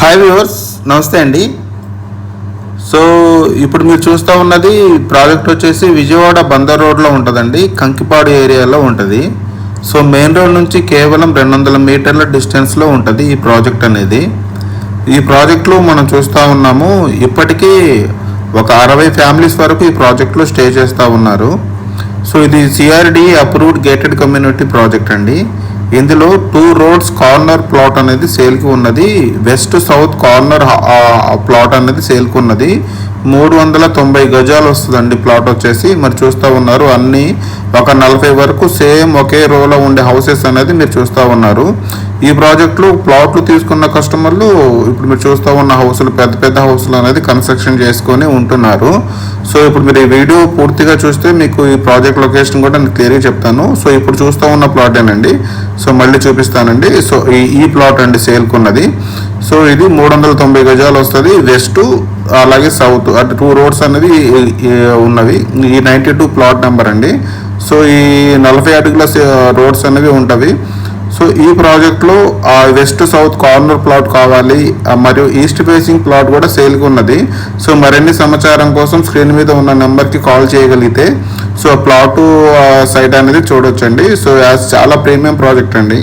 Hi viewers నమస్తే అండి. So ఇప్పుడు మీరు చూస్తూ ఉన్నది ప్రాజెక్ట్ వచ్చేసి విజయవాడ బందర్ రోడ్లో ఉంటుందండి. కంకిపాడు ఏరియాలో ఉంటుంది. సో మెయిన్ రోడ్ నుంచి కేవలం రెండు వందల మీటర్ల డిస్టెన్స్లో ఉంటుంది ఈ ప్రాజెక్ట్ అనేది. ఈ ప్రాజెక్ట్లో మనం చూస్తూ ఉన్నాము ఇప్పటికీ ఒక అరవై ఫ్యామిలీస్ వరకు ఈ ప్రాజెక్ట్లో స్టే చేస్తూ ఉన్నారు. సో ఇది CRD approved gated community project అండి. ఇందులో టూ రోడ్స్ కార్నర్ ప్లాట్ అనేది సేల్కి ఉన్నది. వెస్ట్ సౌత్ కార్నర్ ప్లాట్ అనేది సేల్కి ఉన్నది. మూడు వందల తొంభై గజాలు వస్తుందండి ప్లాట్ వచ్చేసి. మరి చూస్తూ ఉన్నారు అన్ని ఒక నలభై వరకు సేమ్ ఒకే రోలో ఉండే హౌసెస్ అనేది మీరు చూస్తూ ఉన్నారు. ఈ ప్రాజెక్టులు ప్లాట్లు తీసుకున్న కస్టమర్లు ఇప్పుడు మీరు చూస్తూ ఉన్న హౌసులు పెద్ద పెద్ద హౌసులు అనేది కన్స్ట్రక్షన్ చేసుకొని ఉంటున్నారు. సో ఇప్పుడు మీరు ఈ వీడియో పూర్తిగా చూస్తే మీకు ఈ ప్రాజెక్ట్ లొకేషన్ కూడా నేను క్లియర్గా చెప్తాను. సో ఇప్పుడు చూస్తూ ఉన్న ప్లాటేనండి సో మళ్ళీ చూపిస్తానండి. సో ఈ ఈ ప్లాట్ అండి సేల్కున్నది. సో ఇది మూడు వందల తొంభై గజాలు వస్తుంది. వెస్ట్ అలాగే సౌత్ అటు టూ రోడ్స్ అనేది ఈ ఉన్నవి. ఈ నైంటీ టూ ప్లాట్ నెంబర్ అండి. సో ఈ నలభై అడుగుల రోడ్స్ అనేవి ఉంటవి. సో ఈ ప్రాజెక్ట్లో ఆ వెస్ట్ సౌత్ కార్నర్ ప్లాట్ కావాలి మరియు ఈస్ట్ ఫేసింగ్ ప్లాట్ కూడా సేల్గా ఉన్నది. సో మరిన్ని సమాచారం కోసం స్క్రీన్ మీద ఉన్న నెంబర్కి కాల్ చేయగలిగితే సో ప్లాటు సైట్ అనేది చూడొచ్చండి. సో యాజ్ చాలా ప్రీమియం ప్రాజెక్ట్ అండి.